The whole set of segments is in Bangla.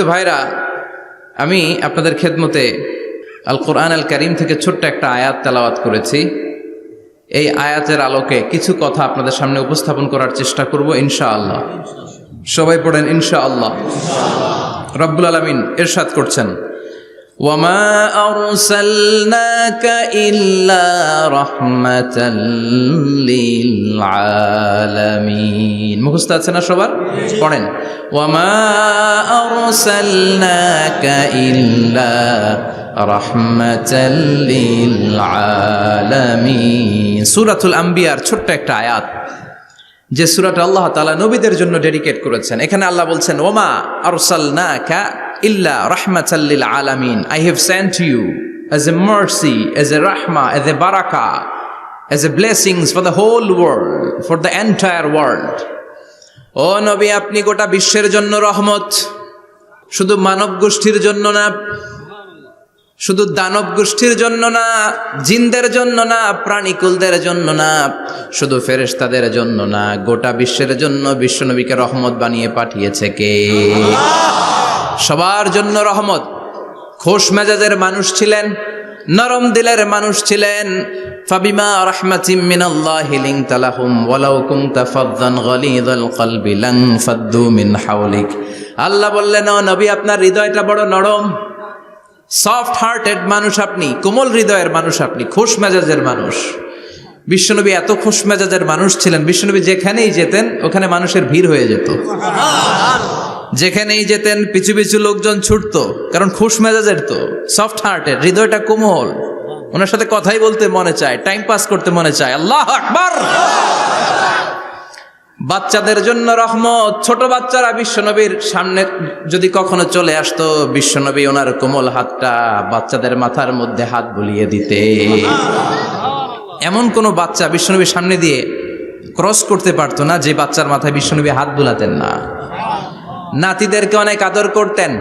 সম্মানিত ভাইরা, আমি আপনাদের খেদমতে আল কোরআন আল করিম থেকে ছোট্ট একটা আয়াত তেলাওয়াত করেছি। এই আয়াতের আলোকে কিছু কথা আপনাদের সামনে উপস্থাপন করার চেষ্টা করব ইনশা আল্লাহ সবাই পড়েন ইনশা আল্লাহ রব্বুল আলমিন এরশাদ করছেন। আরসালনাকা ইল্লা রাহমাতাল লিল আলামিন মুখস্থ আছে না সবার? পড়েন। আরসালনাকা ইল্লা রাহমাতাল লিল আলামিন সূরাতুল আম্বিয়ার ছোট্ট একটা আয়াত। যে সুরাটা আল্লাহ তাআলা নবীদের জন্য ডেডিকেট করেছেন। এখানে আল্লাহ বলছেন, ওমা আরসালনাকা ইল্লা রাহমাতাল্লিল আলামিন I have sent you as a mercy, as a rahma as a baraka as a blessings for the whole world, for the entire world. ও নবী, আপনি গোটা বিশ্বের জন্য রহমত। শুধু মানব গোষ্ঠীর জন্য না, শুধু দানব গোষ্ঠীর জন্য না, জিনদের জন্য না, প্রাণীকুলদের জন্য না, শুধু ফেরেশতাদের জন্য না, গোটা বিশ্বের জন্য বিশ্বনবীকে রহমত বানিয়ে পাঠিয়েছে কে? সবার জন্য রহমত। খোশ মেজাজের মানুষ ছিলেন, নরম দিলের মানুষ ছিলেন। ফাবিমা রাহমাতিম মিনাল্লাহি লিনতা লাহুম ওয়ালাউ কুনতা ফাদদান গলিযাল কলবি লান ফাদ্দু হাওলিক। আল্লাহ বললেন, ও নবী, আপনার হৃদয়টা বড় নরম। সফট হার্টেড মানুষ আপনি, কোমল হৃদয়ের মানুষ আপনি, খোশ মেজাজের মানুষ। বিশ্বনবী এত খোশ মেজাজের মানুষ ছিলেন, বিশ্বনবী যেখানেই যেতেন, ওখানে মানুষের ভিড় হয়ে যেত। যেখানেই যেতেন, পিছু পিছু লোকজন ছুটতো, কারণ খুশ মেজাজের তো সফট হার্টের হৃদয়টা কোমল। ওনার সাথে কথাই বলতে মনে চায় টাইম পাস করতে মনে চায়। আল্লাহ আকবার! বাচ্চাদের জন্য রহমত, ছোট বাচ্চারা বিশ্বনবীর সামনে যদি কখনো চলে আসতো, বিশ্বনবী ওনার কোমল হাতটা বাচ্চাদের মাথার মধ্যে হাত বুলিয়ে দিতে। এমন কোনো বাচ্চা বিশ্বনবীর সামনে দিয়ে ক্রস করতে পারতো না, যে বাচ্চার মাথায় বিশ্বনবী হাত বুলাতেন না। নাতিদেরকে অনেক আদর করতেন।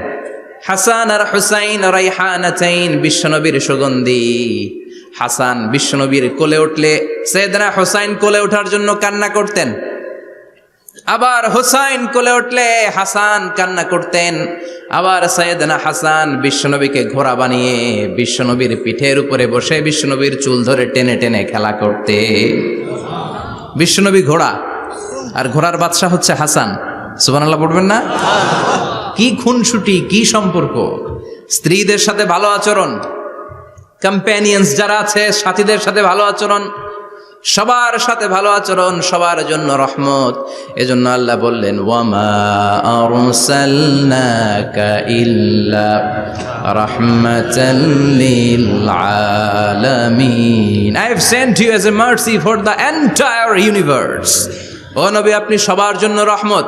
হাসান আর হুসাইন রাইহানাতাইন বিশ্বনবীর সুগন্ধি। হাসান বিশ্বনবীর কোলে উঠলে সৈয়দনা হুসাইন কোলে ওঠার জন্য কান্না করতেন। আবার হুসাইন কোলে উঠলে হাসান কান্না করতেন। আবার সৈয়দনা হাসান বিশ্বনবীকে ঘোড়া বানিয়ে বিশ্বনবীর পিঠের উপরে বসে বিশ্বনবীর চুল ধরে টেনে টেনে খেলা করতে বিশ্বনবী ঘোড়া। আর ঘোড়ার বাদশাহ হচ্ছে হাসান। সুবহানাল্লাহ পড়বেন না? কি খুনসুটি, কি সম্পর্ক? স্ত্রীদের সাথে ভালো আচরণ কম্প্যানিয়ন্স যারা আছে, সাথীদের সাথে ভালো আচরণ, সবার সাথে ভালো আচরণ, সবার জন্য রহমত। এজন্য আল্লাহ বললেন, ওয়ামা ইল্লা sent you a mercy for the universe ও নবী, আপনি সবার জন্য রহমত।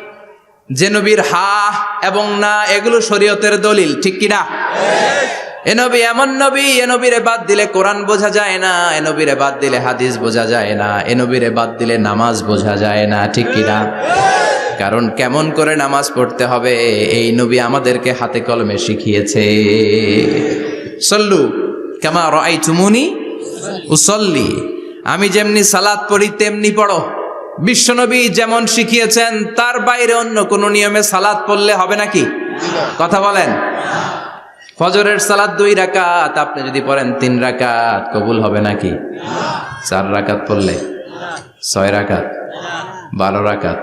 যে নবীর হা এবং না, এগুলো শরীয়তের দলিল, ঠিক কিনা? এ নবী এমন নবী, এ নবীরে বাদ দিলে কোরআন বোঝা যায় না, এ নবীরে বাদ দিলে হাদিস বোঝা যায় না, এ নবীরে বাদ দিলে নামাজ বোঝা যায় না, ঠিক কিনা? কারণ কেমন করে নামাজ পড়তে হবে, এই নবী আমাদেরকে হাতে কলমে শিখিয়েছে। সল্লু কেমা রাই চুমুনি উসল্লি। আমি যেমনি সালাদ পড়ি, তেমনি পড়ো। বিশ্বনবী যেমন শিখিয়েছেন, তার বাইরে অন্য কোনো নিয়মে সালাদ পড়লে হবে নাকি? কথা বলেন। ফজরের সালাদ দুই রাকাত, আপনি যদি পড়েন তিন রাকাত, কবুল হবে নাকি? চার রাকাত পড়লে? ছয় রাকাত? বারো রাকাত?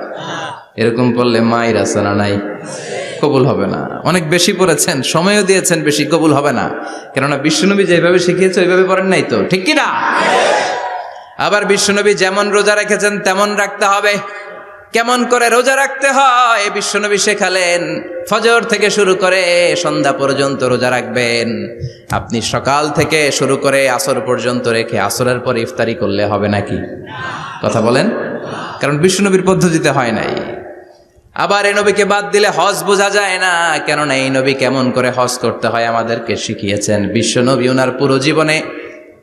এরকম পড়লে মায়ের আছে না নাই? কবুল হবে না। অনেক বেশি পড়েছেন, সময়ও দিয়েছেন, বেশি কবুল হবে না। কেননা বিশ্বনবী যেভাবে শিখিয়েছে, ওইভাবে পড়েন নাই তো। ঠিক কি না আবার বিশ্বনবী যেমন রোজা রেখেছেন, তেমন রাখতে হবে। কেমন করে রোজা রাখতে হয়? বিশ্বনবী শেখালেন, ফজর থেকে শুরু করে সন্ধ্যা পর্যন্ত রোজা রাখবেন। আপনি সকাল থেকে শুরু করে আসর পর্যন্ত রেখে আসরের পর ইফতারি করলে হবে নাকি? কথা বলেন? কারণ বিশ্বনবীর পদ্ধতিতে হয় নাই। আবার এই নবীকে বাদ দিলে হজ বোঝা যায় না। কেননা এই নবী কেমন করে হজ করতে হয় আমাদেরকে শিখিয়েছেন। বিশ্বনবী ওনার পুরো জীবনে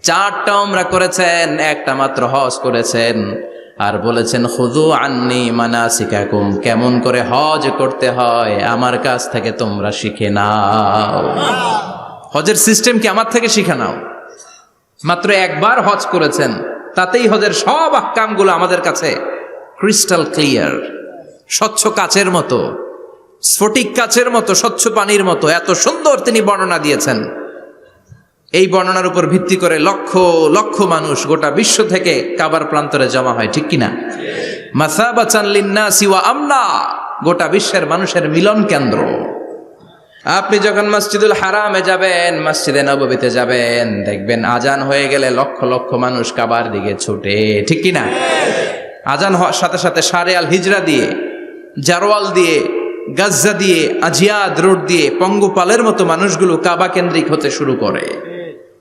চারটা ওমরা করেছেন, একটা মাত্র হজ করেছেন। আর বলেছেন খুদু আন্নি মানা শিকাকুম কেমন করে হজ করতে হয়, আমার কাছ থেকে তোমরা শিখে নাও। হজের সিস্টেম কি আমার থেকে শিখে নাও? মাত্র একবার হজ করেছেন, তাতেই হজের সব আহকামগুলো আমাদের কাছে ক্রিস্টাল ক্লিয়ার স্বচ্ছ কাচের মতো, স্ফটিক কাচের মতো, স্বচ্ছ পানির মতো, এত সুন্দর তিনি বর্ণনা দিয়েছেন। এই বর্ণনার উপর ভিত্তি করে লক্ষ লক্ষ মানুষ গোটা বিশ্ব থেকে কাবার প্রান্তরে জমা হয়, ঠিক কিনা? মাসাবাচান লিন্না সিওয়া আমনা, গোটা বিশ্বের মানুষের মিলন কেন্দ্র। আপনি যখন মসজিদুল হারামে যাবেন, মসজিদে নববীতে যাবেন, দেখবেন আজান হয়ে গেলে লক্ষ লক্ষ মানুষ কাবার দিকে ছুটে, ঠিক কিনা? আজান হওয়ার সাথে সাথে সারে আল হিজরা দিয়ে জারওয়াল দিয়ে, গাজ্জা দিয়ে, আজিয়াদ রোড দিয়ে, পঙ্গপালের মতো মানুষগুলো কাবা কেন্দ্রিক হতে শুরু করে।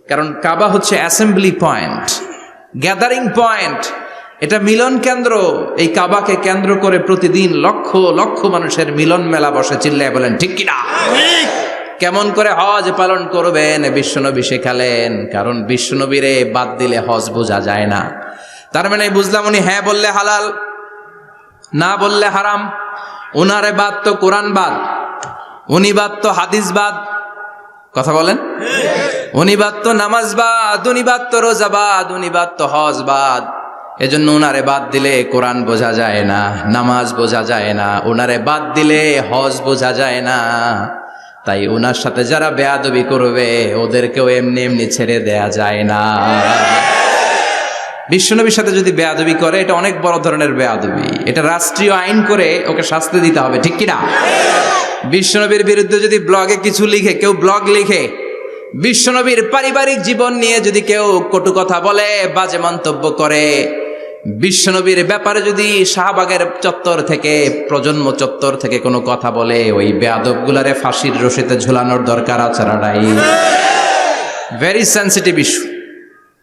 কারণ কাবা হচ্ছে অ্যাসেম্বলি পয়েন্ট গ্যাদারিং পয়েন্ট এটা মিলন কেন্দ্র এই কাবাকে কেন্দ্র করে প্রতিদিন লক্ষ লক্ষ মানুষের মিলন মেলা বসে চিল্লায় বলেন ঠিক কিনা কেমন করে হজ পালন করবেন? বিশ্বনবী শেখালেন কারণ বিশ্বনবীরে বাদ দিলে হজ বোঝা যায় না। তার মানে বুঝলাম উনি হ্যাঁ বললে হালাল না বললে হারাম। উনারে বাদ তো কোরআন বাদ উনি বাদ তো হাদিস বাদ। কথা বলেন? উনি বাদ তো নামাজ বাদ উনি বাদ তো রোজা বাদ উনি বাদ তো হজ বাদ। এজন্য উনারে বাদ দিলে কোরআন বোঝা যায় না, নামাজ বোঝা যায় না, উনারে বাদ দিলে হজ বোঝা যায় না। তাই উনার সাথে যারা বেয়াদবি করবে, ওদেরকেও এমনি এমনি ছেড়ে দেয়া যায় না। বিশ্বনবীর সাথে যদি বেয়াদবি করে, এটা অনেক বড় ধরনের বেয়াদবি। এটা রাষ্ট্রীয় আইন করে ওকে শাস্তি দিতে হবে, ঠিক কিনা? বিশ্বনবীর বিরুদ্ধে যদি ব্লগে কিছু লিখে, কেউ ব্লগ লিখে, বিশ্বনবীর পারিবারিক জীবন নিয়ে যদি কেউ কটু কথা বলে, বাজে মন্তব্য করে, বিশ্বনবীর ব্যাপারে যদি শাহবাগের চত্বর থেকে, প্রজন্ম চত্বর থেকে কোনো কথা বলে, ওই বেয়াদবগুলারে ফাঁসির রশিতে ঝুলানোর দরকার আছে নাই? ভেরি সেন্সিটিভ ইস্যু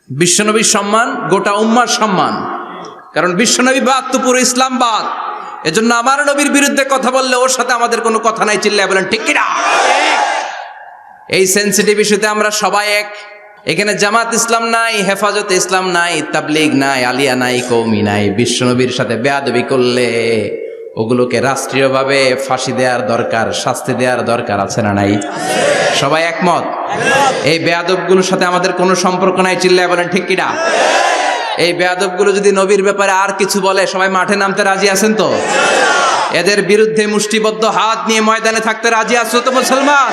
বিশ্বনবীর সম্মান, গোটা উম্মার সম্মান। কারণ বিশ্বনবী বাদ তো পুরো ইসলাম বাদ এজন্য আমার নবীর বিরুদ্ধে কথা বললে ওর সাথে আমাদের কোনো কথা নাই, চিল্লায় বলেন, ঠিক কিনা? এই সেন্সিটিভ ইস্যুতে আমরা সবাই এক। এখানে জামাত ইসলাম নাই, হেফাজত ইসলাম নাই, তাবলিগ নাই, আলিয়া নাই কৌমি নাই, বিশ্বনবীর সাথে বেয়াদবি করলে ওগুলোকে রাষ্ট্রীয়ভাবে ফাঁসি দেওয়ার দরকার, শাস্তি দেওয়ার দরকার আছে না নাই? সবাই একমত? এই বেয়াদবগুলোর সাথে আমাদের কোনো সম্পর্ক নাই, চিল্লায় বলেন, ঠিক কিনা? এই বেয়াদবগুলো যদি নবীর ব্যাপারে আর কিছু বলে, সবাই মাঠে নামতে রাজি আছেন তো? এদের বিরুদ্ধে মুষ্টিবদ্ধ হাত নিয়ে ময়দানে থাকতে রাজি আছো তো মুসলমান?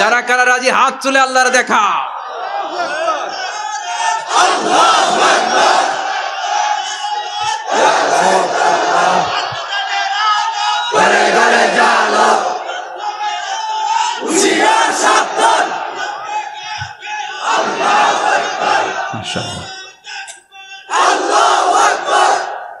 কারা কারা রাজি, হাত চলে আল্লাহর দেখা। আল্লাহ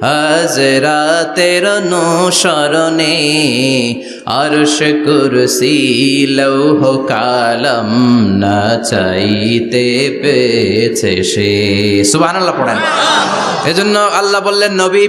হাজরাতের অনুসরণে আরশ কুরসি লৌহ কালম না চাইতে পেয়েছে সে। সুবহানাল্লাহ পড়েন। এজন্য আল্লাহ বললেন, নবী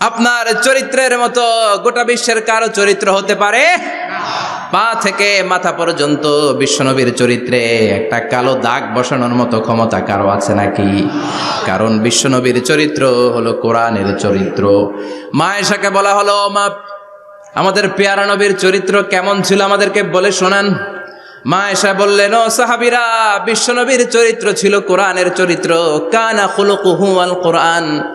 আপনার চরিত্রের মতো গোটা বিশ্বের কারও চরিত্র হতে পারে? পা থেকে মাথা পর্যন্ত বিশ্বনবীর চরিত্রে একটা কালো দাগ বসানোর মতো ক্ষমতা কারও আছে নাকি? কারণ বিশ্বনবীর চরিত্র হলো কোরআনের চরিত্র। মা এসাকে বলা হলো, মা, আমাদের পেয়ারা নবীর চরিত্র কেমন ছিল আমাদেরকে বলে শোনান। মা এসা বললেন, ও সাহাবিরা, বিশ্বনবীর চরিত্র ছিল কোরআনের চরিত্র। কানা খুলুকুহু আল কোরআন।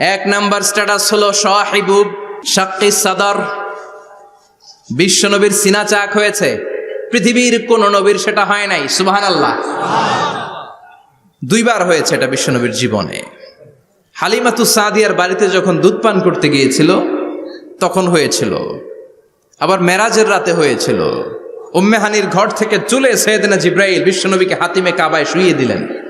এক নাম্বার স্ট্যাটাস হলো সাহিবুব শাক্কি সাদর। বিশ্বনবীর সিনা চাক হয়েছে। পৃথিবীর কোন নবীর সেটা হয় নাই সুবাহান আল্লাহ দুইবার হয়েছে এটা বিশ্বনবীর জীবনে। হালিমাতু সাদিয়ার বাড়িতে যখন দুধ পান করতে গিয়েছিল, তখন হয়েছিল। আবার মেরাজের রাতে হয়েছিল। উম্মেহানির ঘর থেকে চলে সৈয়দিনা জিব্রাইল বিশ্বনবীকে হাতিমে কাবায় শুইয়ে দিলেন।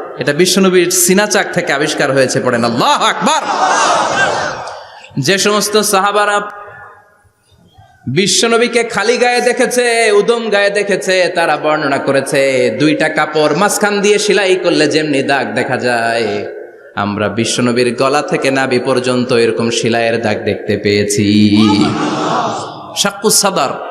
এটা বিশ্বনবীর সিনাচাক থেকে আবিষ্কার হয়েছে, পড়েন আল্লাহ আকবার। যে সমস্ত সাহাবারা বিশ্বনবীকে খালি গায়ে দেখেছে, উদম গায়ে দেখেছে, তারা বর্ণনা করেছে, দুইটা কাপড় মাঝখান দিয়ে সেলাই করলে যেমনি দাগ দেখা যায়। আমরা বিশ্বনবীর গলা থেকে নাভি পর্যন্ত এরকম সেলাইয়ের দাগ দেখতে পেয়েছি। শাক্কু সাদার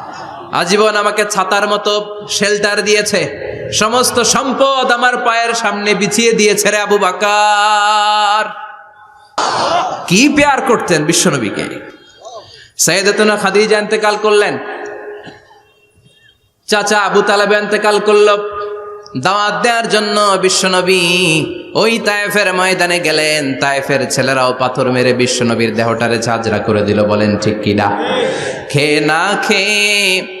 আজীবন আমাকে ছাতার মতো শেল্টার দিয়েছে। সমস্ত সম্পদ আমার পায়ের সামনে বিছিয়ে দিয়েছে রে আবু বাকার। কি পেয়ার করতেন বিশ্বনবীকে? সৈয়দতুনা খাদিজা ইন্তেকাল করলেন। চাচা আবু তালেব ইন্তেকাল করল। দাওয়াত দেওয়ার জন্য বিশ্বনবী ওই তায়েফের ময়দানে গেলেন। তায়েফের ছেলেরাও পাথর মেরে বিশ্বনবীর দেহটারে ঝাঁঝরা করে দিল। বলেন, ঠিক কিনা খেয়ে না খেয়ে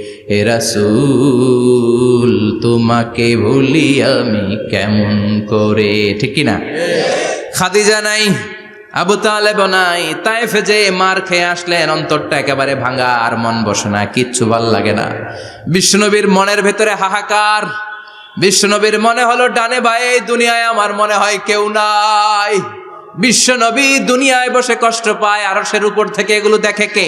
হেরাসুল তোমাকে ভুলি আমি কেমন করে? ঠিক না খাদিজা নাই, আবু তালেব নাই তাইফে যে মার খেয়ে আসলেন, অন্তরটা একেবারে ভাঙা আর মন বসে না, কিচ্ছু ভালো লাগে না। বিষ্ণুনবীর মনের ভেতরে হাহাকার। বিষ্ণুনবীর মনে হলো, ডানে ভাই এই দুনিয়ায় আমার মনে হয় কেউ নাই। বিশ্বনবী দুনিয়ায় বসে কষ্ট পায়, আরশের উপর থেকে এগুলো দেখে কে?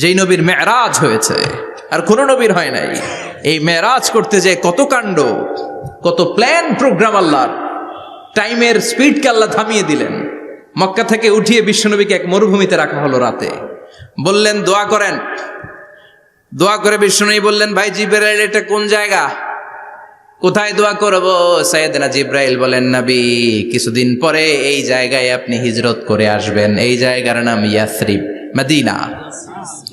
যেই নবীর মেরাজ হয়েছে, আর কোনো নবীর হয় নাই। এই মেরাজ করতে যে কত কাণ্ড, কত প্ল্যান প্রোগ্রাম আল্লাহর টাইমের স্পিডকে আল্লাহ থামিয়ে দিলেন। মক্কা থেকে উঠিয়ে বিশ্বনবীকে এক মরুভূমিতে রাখা হলো রাতে। বললেন, দোয়া করেন। দোয়া করে বিশ্বনবী বললেন, ভাই জিবের এটা কোন জায়গা? কোথায় দোয়া করব? সাইয়েদনা জিব্রাইল বলেন, নাবি, কিছুদিন পরে এই জায়গায় আপনি হিজরত করে আসবেন। এই জায়গার নাম ইয়াসরিব, মদিনা।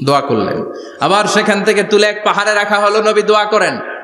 দোয়া করলেন। আবার সেখান থেকে তুলে এক পাহাড়ে রাখা হলো, নবী, দোয়া করেন।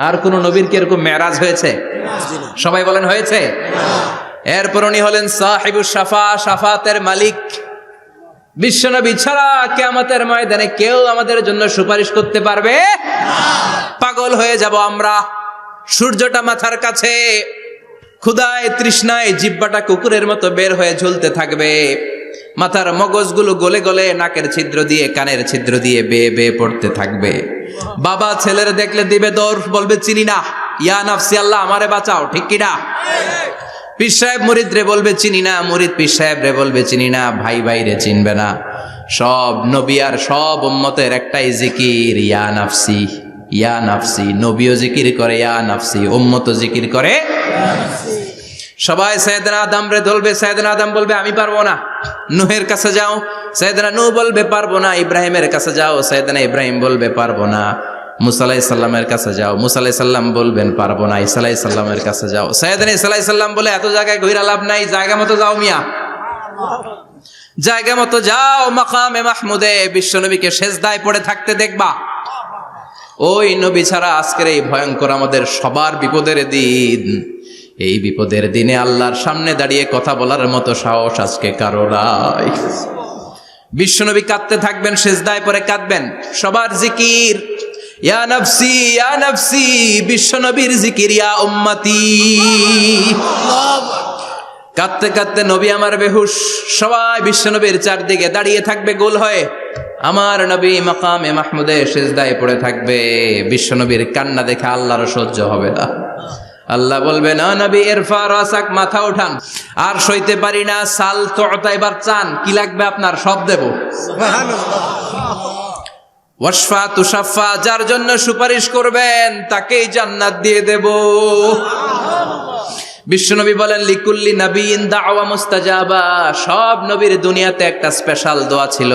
আর কোন নবীর কি এরকম মেরাজ হয়েছে? সবাই বলেন, হয়েছে? এরপর উনি হলেন সাহেবুর সাফা সাফাতের মালিক। বিশ্বনবী ছাড়া কেয়ামতের ময়দানে কেউ আমাদের জন্য সুপারিশ করতে পারবে? পাগল হয়ে যাব আমরা। সূর্যটা মাথার কাছে। ক্ষুদায় তৃষ্ণায় জিব্বাটা কুকুরের মতো বের হয়ে ঝুলতে থাকবে। মাথার মগজগুলো গলে গলে নাকের ছিদ্র দিয়ে, কানের ছিদ্র দিয়ে বেয়ে বেয়ে পড়তে থাকবে। বাবা ছেলের দেখলে দিবে দৌড়, বলবে, চিনি না। ইয়া নাফসি আল্লাহ, আমারে বাঁচাও। ঠিক কিনা পীর সাহেব মুরিদ রে বলবে, চিনি না। মুরিদ পীর সাহেব রে বলবে, চিনি না, ভাই ভাই রে চিনবে না। সব নবী আর সব উম্মতের একটাই জিকির, ইয়া নাফসি ইয়া নাফসি। নবীও জিকির করে, ইয়া নাফসি। উম্মত জিকির করে সবাই সৈয়দনা আদম রে ধরবে সৈয়দনা আদম বলবে, আমি পারব না। নুহের কাছে যাও সৈয়দনা নূহ বলবে, পারব না। ইব্রাহিমের কাছে যাও সৈয়দনা ইব্রাহিম বলবে, পারব না। মুসালাই সাল্লামের কাছে যাও মুসালাই সাল্লাম বলবেন, পারব না। ইসালাই সাল্লামের কাছে যাও। সৈয়দনা ইসালাই সাল্লাম বলে, এত জায়গায় ঘুরা লাভ নাই, জায়গা মতো যাও মিয়া। জায়গা মতো যাও, মাকামে মাহমুদে বিশ্বনবীকে শেষদায় পড়ে থাকতে দেখবা। ওই নবী ছাড়া আজকের এই ভয়ঙ্কর আমাদের সবার বিপদের দিন। এই বিপদের দিনে আল্লাহর সামনে দাঁড়িয়ে কথা বলার মতো সাহস আজকে কারও নাই। বিশ্বনবী কাঁদতে থাকবেন শেষদায় পরে কাঁদবেন। সবার জিকির, ইয়া নফসি ইয়া নফসি, বিশ্বনবীর জিকির, ইয়া উম্মতি। কাঁদতে কাঁদতে নবী আমার বেহুশ। সবাই বিশ্বনবীর চারদিকে দাঁড়িয়ে থাকবে, গোল হয়ে। আমার নবী মাকামে মাহমুদে সেজদায় পড়ে থাকবে। বিশ্বনবীর কান্না দেখে আল্লাহর সহ্য হবে না। আল্লাহ বলবে না নবী এরফা রাসাক মাথা উঠান আর সইতে পারি না সাল তো এবার চান কি লাগবে আপনার? সব দেব। ওয়াসফা তুষাফা যার জন্য সুপারিশ করবেন তাকেই জান্নাত দিয়ে দেব। বিশ্বনবী বলেন লিকুল্লি নবীন দাওয়া মুস্তাজাবা। সব নবীর দুনিয়াতে একটা স্পেশাল দোয়া ছিল।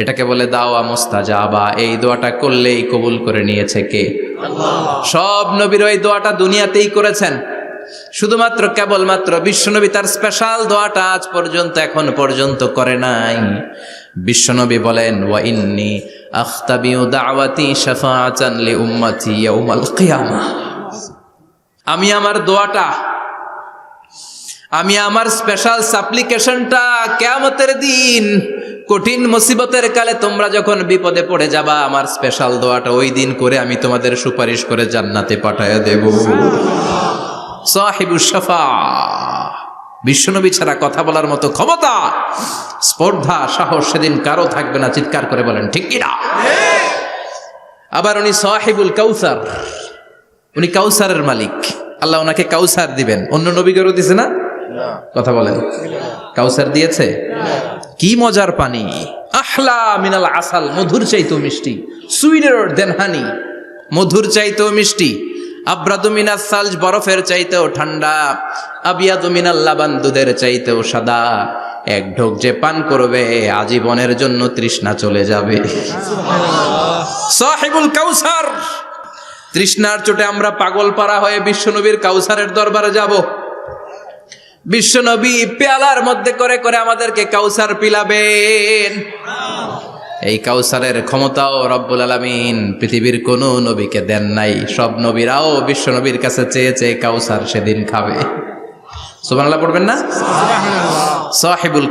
এটাকে বলে দাওয়া মুস্তাজাবা। এই দোয়াটা করলেই কবুল করে নিয়েছে কে? সব নবীর ওই দোয়াটা দুনিয়াতেই করেছেন। শুধুমাত্র কেবলমাত্র বিশ্বনবী তার স্পেশাল দোয়াটা আজ পর্যন্ত, এখন পর্যন্ত করে নাই। বিশ্বনবী বলেন, ওয়া ইন্নি আখতাবিউ দাওয়াতি শাফাআতান লি উম্মতি ইয়াউমাল কিয়ামাহ আমি আমার দোয়াটা, আমি আমার স্পেশাল সাপ্লিকেশনটা কেয়ামতের দিন কঠিন মুসিবতের কালে তোমরা যখন বিপদে পড়ে যাবা আমার স্পেশাল দোয়াটা ওই দিন করে আমি তোমাদের সুপারিশ করে জান্নাতে পাঠায় দেব। সাহিবু শাফা। বিশ্বনবী ছাড়া কথা বলার মতো ক্ষমতা স্পর্ধা সাহস সেদিন কারও থাকবে না চিৎকার করে বলেন ঠিক কিনা আবার উনি সাহিবুল কাউসার। উনি কাউসারের মালিক। আল্লাহ ওনাকে কাউসার দিবেন। অন্য নবীগরও দিছে না? কথা বলেন। কাউসার দিয়েছে? কি মজার পানি? আহলা মিনাল আসাল, মধুর চাইতো মিষ্টি। সুইডের দেন হানি মধুর চাইতো মিষ্টি। আব্রাদুমিনা সালজ, বরফের চাইতেও ঠান্ডা। আবিয়াদু মিনাল লাবান, দুধের চাইতেও সাদা। এক ঢোক যে পান করবে, আজীবনের জন্য তৃষ্ণা চলে যাবে। সাহিবুল কাউসার! তৃষ্ণার চোটে আমরা পাগল পারা হয়ে বিশ্বনবীর কাউসারের দরবারে যাব। বিশ্বনবী পেয়ালার মধ্যে করে করে আমাদেরকে কাউসার পিলাবেন। এই কাউসারের ক্ষমতাও রব্বুল আলমিন পৃথিবীর কোন নবীকে দেন নাই। সব নবীরাও বিশ্বনবীর কাছে চেয়েছে চেয়ে কাউসার সেদিন খাবে। সুবহানাল্লাহ পড়বেন না? সাহিবুল